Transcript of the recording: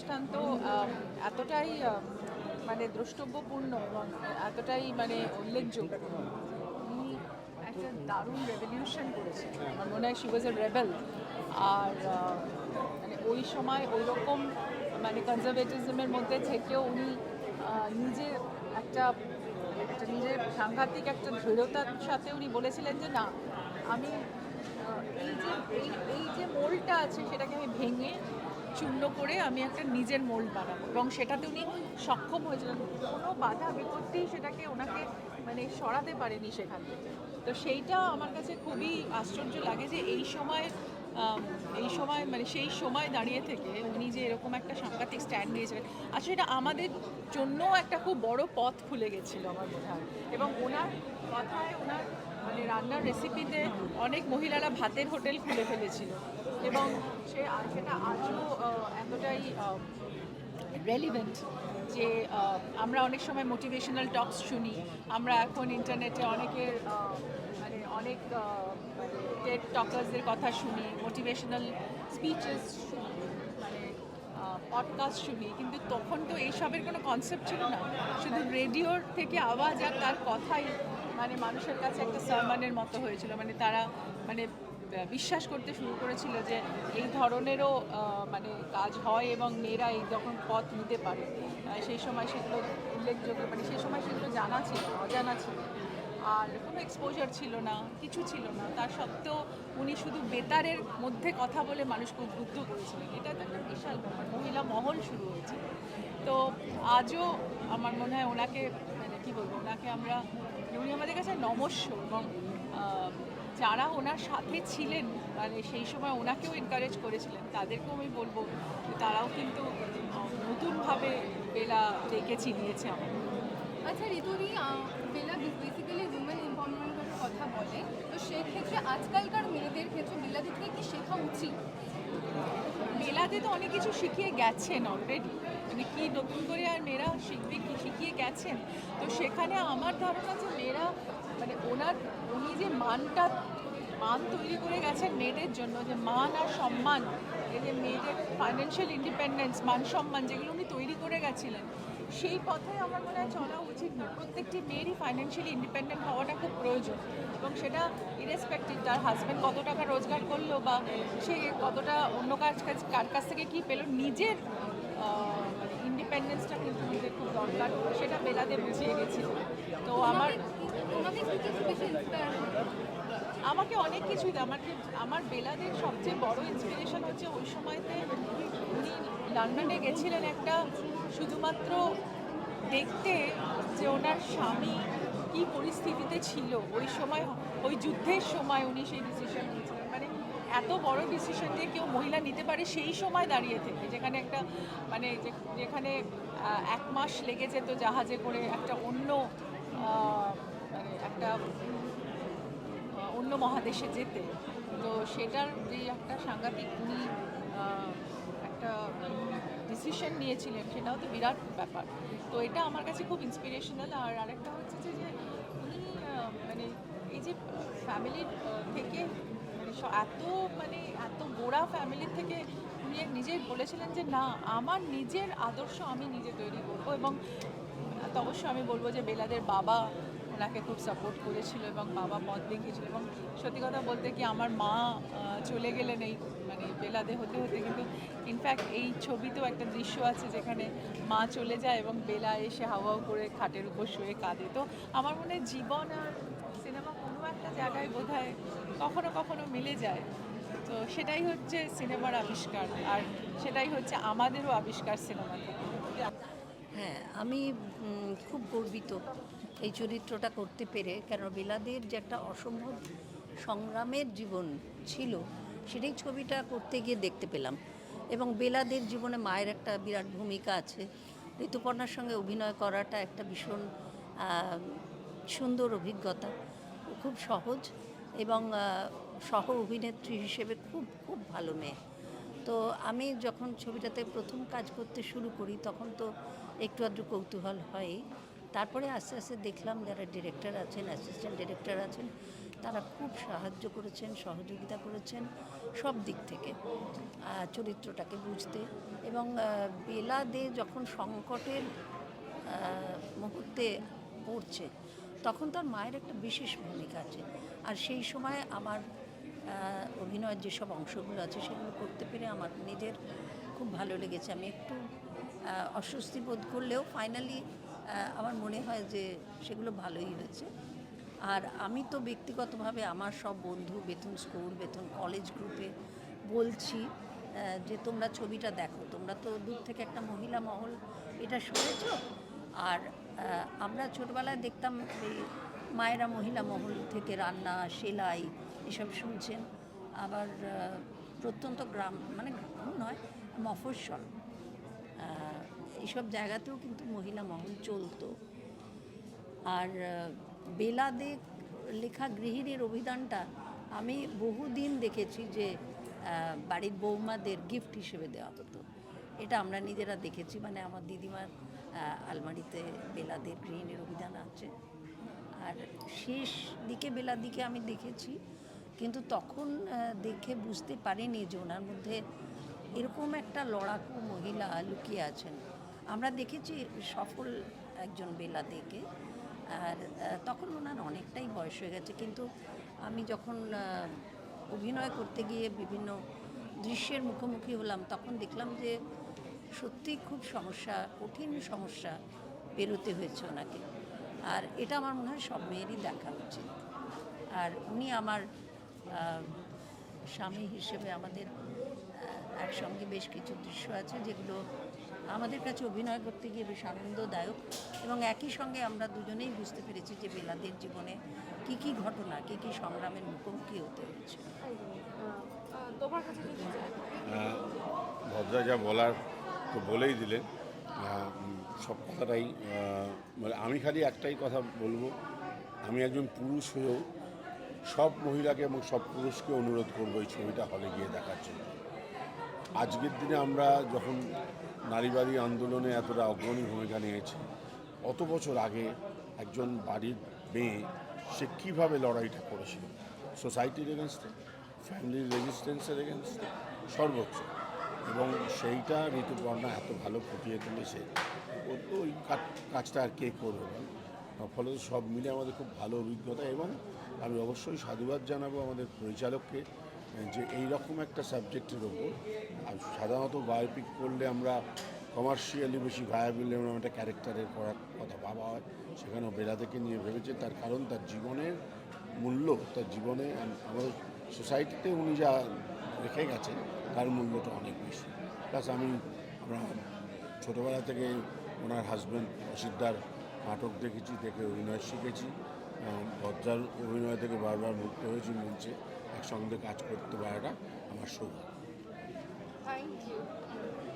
দৃষ্টান্ত আহ, এতটাই মানে দ্রষ্টব্যপূর্ণ এবং এতটাই মানে উল্লেখযোগ্য। উনি একটা দারুণ রেভলিউশন করেছেন আমার মনে হয় শি ওয়াজ এ রেবেল আর মানে ওই সময় ওই রকম মানে কনজারভেটিজমের মধ্যে থেকেও উনি নিজে একটা একটা নিজের সাংঘাতিক একটা দৃঢ়তার সাথে উনি বলেছিলেন যে না আমি এই যে এই এই যে মোলটা আছে সেটাকে আমি ভেঙে চূর্ণ করে আমি একটা নিজের মোল্ড বানাবো। এবং সেটাতে উনি সক্ষম হয়েছিলেন। কোনো বাধা বিপত্তি সেটাকে ওনাকে মানে সরাতে পারেনি সেখান থেকে। তো সেইটা আমার কাছে খুবই আশ্চর্য লাগে যে এই সময় এই সময় মানে সেই সময় দাঁড়িয়ে থেকে উনি যে এরকম একটা সাংঘাতিক স্ট্যান্ড নিয়েছিলেন। আসলে এটা আমাদের জন্য একটা খুব বড় পথ খুলে গেছিল আমার মনে হয়। এবং ওনার কথায়, ওনার মানে রান্নার রেসিপিতে অনেক মহিলারা ভাতের হোটেল খুলে ফেলেছিল। এবং সে সেটা আজও এতটাই রেলিভেন্ট যে আমরা অনেক সময় মোটিভেশনাল টকস শুনি। আমরা এখন ইন্টারনেটে অনেকের মানে অনেক মানে টকার্সদের কথা শুনি মোটিভেশনাল স্পিচেস শুনি মানে পডকাস্ট শুনি। কিন্তু তখন তো এইসবের কোনো কনসেপ্ট ছিল না। শুধু রেডিওর থেকে আওয়াজ আর তার কথাই মানে মানুষের কাছে একটা সারমানের মতো হয়েছিল। মানে তারা মানে বিশ্বাস করতে শুরু করেছিল যে এই ধরনেরও মানে কাজ হয় এবং মেয়েরা এই যখন পথ নিতে পারে সেই সময় সেগুলো উল্লেখযোগ্য মানে সেই সময় সেগুলো জানা ছিল, অজানা ছিল। আর কোনো এক্সপোজার ছিল না, কিছু ছিল না। তার সত্ত্বেও উনি শুধু বেতারের মধ্যে কথা বলে মানুষকে উদ্বুদ্ধ করেছিলেন। এটা তো একটা বিশাল ব্যাপার, মহিলা মহল শুরু হয়েছে। তো আজও আমার মনে হয় ওনাকে মানে কী বলব, ওনাকে আমরা, উনি আমাদের কাছে নমস্য এবং যারা ওনার সাথে ছিলেন মানে সেই সময় ওনাকেও এনকারেজ করেছিলেন তাদেরকেও আমি বলব তারাও কিন্তু নতুনভাবে বেলা ডেকে চিনিয়েছে আমাদের আচ্ছা ঋতুদি বেলা বেসিক্যালি উইমেন এম্পাওয়ারমেন্টের কথা বলে তো সেক্ষেত্রে আজকালকার মেয়েদের ক্ষেত্রে বেলাদি থেকে কি শেখা উচিত? মেলাতে তো অনেক কিছু শিখিয়ে গেছেন অলরেডি মানে কি নতুন করে আর মেয়েরা শিখবে কি শিখিয়ে গেছেন? তো সেখানে আমার ধারণা যে মেয়েরা মানে ওনার উনি যে মানটা মান তৈরি করে গেছেন মেয়েদের জন্য যে মান আর সম্মান এই যে মেয়েদের ফাইন্যান্সিয়াল ইন্ডিপেন্ডেন্স মান সম্মান যেগুলো উনি তৈরি করে গেছিলেন সেই পথে আমার মনে হয় চলা উচিত না। প্রত্যেকটি মেয়েরই ফাইন্যান্সিয়ালি ইন্ডিপেন্ডেন্ট হওয়াটা খুব প্রয়োজন এবং সেটা ইরেসপেক্টিভ তার হাজব্যান্ড কত টাকা রোজগার করল বা সে কতটা অন্য কাজ কাজ কার কাছ থেকে কী পেল নিজের ইন্ডিপেন্ডেন্সটা কিন্তু নিজের খুব দরকার সেটা বেলাতে বুঝিয়ে গেছিল। তো আমার আমাকে অনেক কিছুই আমাকে, আমার বেলাদের সবচেয়ে বড় ইন্সপিরেশন হচ্ছে ওই সময়তে উনি লন্ডনে গেছিলেন একটা শুধুমাত্র দেখতে যে ওনার স্বামী কী পরিস্থিতিতে ছিল। ওই সময়, ওই যুদ্ধের সময় উনি সেই ডিসিশন নিয়েছিলেন। মানে এত বড় ডিসিশন যে কেউ মহিলা নিতে পারে সেই সময় দাঁড়িয়ে থেকে, যেখানে একটা মানে যেখানে এক মাস লেগে যেত জাহাজে করে একটা অন্য মানে একটা অন্য মহাদেশে যেতে। তো সেটার যে একটা সাংঘাতিক উনি একটা ডিসিশন নিয়েছিলেন, সেটাও তো বিরাট ব্যাপার। তো এটা আমার কাছে খুব ইন্সপিরেশনাল আর আরেকটা হচ্ছে যে উনি মানে এই যে ফ্যামিলির থেকে মানে এত মানে এত গোড়া ফ্যামিলির থেকে উনি নিজেই বলেছিলেন যে, না, আমার নিজের আদর্শ আমি নিজে তৈরি করব এবং তো অবশ্যই আমি বলব যে বেলাদের বাবা ওনাকে খুব সাপোর্ট করেছিল এবং বাবা পথ দেখিয়েছিল এবং সত্যি কথা বলতে কি আমার মা চলে গেলেন এই মানে বেলাদে হতে হতে। কিন্তু ইনফ্যাক্ট এই ছবিতেও একটা দৃশ্য আছে যেখানে মা চলে যায় এবং বেলা এসে হাওয়াও করে খাটের উপর শুয়ে কাঁদে। তো আমার মনে হয় জীবন আর সিনেমা কোনো একটা জায়গায় বোধ কখনো কখনো মিলে যায়। তো সেটাই হচ্ছে সিনেমার আবিষ্কার আর সেটাই হচ্ছে আমাদেরও আবিষ্কার সিনেমা থেকে। হ্যাঁ আমি খুব গর্বিত এই চরিত্রটা করতে পেরে। কেন বিলাদের যে একটা অসম্ভব সংগ্রামের জীবন ছিল, সেটাই ছবিটা করতে গিয়ে দেখতে পেলাম। এবং বেলাদের জীবনে মায়ের একটা বিরাট ভূমিকা আছে। ঋতুপর্ণার সঙ্গে অভিনয় করাটা একটা ভীষণ সুন্দর অভিজ্ঞতা। খুব সহজ এবং সহ অভিনেত্রী হিসেবে খুব খুব ভালো মেয়ে। তো আমি যখন ছবিটাতে প্রথম কাজ করতে শুরু করি, তখন তো একটু আধটু কৌতূহল হয় তারপরে আস্তে আস্তে দেখলাম যারা ডিরেক্টর আছেন, অ্যাসিস্ট্যান্ট ডিরেক্টর আছেন, তারা খুব সাহায্য করেছেন, সহযোগিতা করেছেন সব দিক থেকে চরিত্রটাকে বুঝতে। এবং বেলা দে যখন সংকটের মুহূর্তে পড়ছে, তখন তার মায়ের একটা বিশেষ ভূমিকা আছে। আর সেই সময় আমার অভিনয়ের যেসব অংশগুলো আছে সেগুলো করতে পেরে আমার নিজের খুব ভালো লেগেছে। আমি একটু অস্বস্তি বোধ করলেও ফাইনালি আমার মনে হয় যে সেগুলো ভালোই হয়েছে। আর আমি তো ব্যক্তিগতভাবে আমার সব বন্ধু, বেতন স্কুল, বেতন কলেজ গ্রুপে বলছি যে তোমরা ছবিটা দেখো। তোমরা তো দূর থেকে একটা মহিলা মহল, এটা শুনেছ? আর আমরা ছোটবেলায় দেখতাম এই মায়েরা মহিলা মহল থেকে রান্না সেলাই এসব শুনছেন। আবার প্রত্যন্ত গ্রাম মানে গ্রাম নয় মফস্বল। আহ, এইসব জায়গাতেও কিন্তু মহিলা মহল চলতো। আর বেলাদে লেখা গৃহিণীর অভিধানটা আমি বহুদিন দেখেছি যে বাড়ির বৌমাদের গিফট হিসেবে দেওয়া হতো। এটা আমরা নিজেরা দেখেছি মানে আমার দিদিমার আলমারিতে বেলাদের গৃহিণীর অভিধান আছে। আর শেষ দিকে, বেলার দিকে আমি দেখেছি, কিন্তু তখন দেখে বুঝতে পারিনি যে ওনার মধ্যে এরকম একটা লড়াকু মহিলা লুকিয়ে আছেন। আমরা দেখেছি সফল একজন বেলা দেখে আর তখন ওনার অনেকটাই বয়স হয়ে গেছে, কিন্তু আমি যখন অভিনয় করতে গিয়ে বিভিন্ন দৃশ্যের মুখোমুখি হলাম, তখন দেখলাম যে সত্যিই খুব সমস্যা, কঠিন সমস্যা পেরোতে হয়েছে ওনাকে। আর এটা আমার মনে হয় সব মেয়েরই দেখা উচিত। আর উনি আমার স্বামী হিসেবে আমাদের একসঙ্গে বেশ কিছু দৃশ্য আছে যেগুলো আমাদের কাছে অভিনয় করতে গিয়ে বেশ আনন্দদায়ক এবং একই সঙ্গে আমরা দুজনেই বুঝতে পেরেছি যে বেলাদের জীবনে কি কি ঘটনা কি কি সংগ্রামের মুখোমুখি হতে হয়েছে ভদ্রা যা বলার তো বলেই দিলেন। সব কথাটাই মানে আমি খালি একটাই কথা বলব। আমি একজন পুরুষ হয়েও সব মহিলাকে এবং সব পুরুষকে অনুরোধ করব এই ছবিটা হলে গিয়ে দেখার জন্য। আজকের দিনে আমরা যখন নারীবাদী আন্দোলনে এতটা অগ্রণী ভূমিকা নিয়েছি অত বছর আগে একজন বাড়ির মেয়ে সে কীভাবে লড়াইটা করেছিল? সোসাইটির এগেনস্টে ফ্যামিলির রেজিস্ট্যান্সের এগেনস্টে সর্বোচ্চ। এবং সেইটা ঋতুপর্ণা এত ভালো ফুটিয়ে তুলেছে, ও তো ওই কাজটা আর কে করবে? ফলে সব মিলে আমাদের খুব ভালো অভিজ্ঞতা এবং আমি অবশ্যই সাধুবাদ জানাব আমাদের পরিচালককে যে এই রকম একটা সাবজেক্টের ওপর, আর সাধারণত বায়োপিক করলে আমরা কমার্শিয়ালি বেশি ভায়াবিল এমন একটা ক্যারেক্টারের করার কথা ভাবা হয়, সেখানেও বেলা থেকে নিয়ে ভেবেছে, তার কারণ তার জীবনের মূল্য, তার জীবনে আমাদের সোসাইটিতে উনি যা রেখে গেছেন তার মূল্যটা অনেক বেশি। প্লাস আমি ছোটোবেলা থেকে ওনার হাজব্যান্ড অসিদ্ধার নাটক দেখেছি, দেখে অভিনয় শিখেছি। ভদ্রার অভিনয় থেকে বারবার মুক্ত হয়েছি মঞ্চে। একসঙ্গে কাজ করতে পারাটা আমার সৌভাগ্য।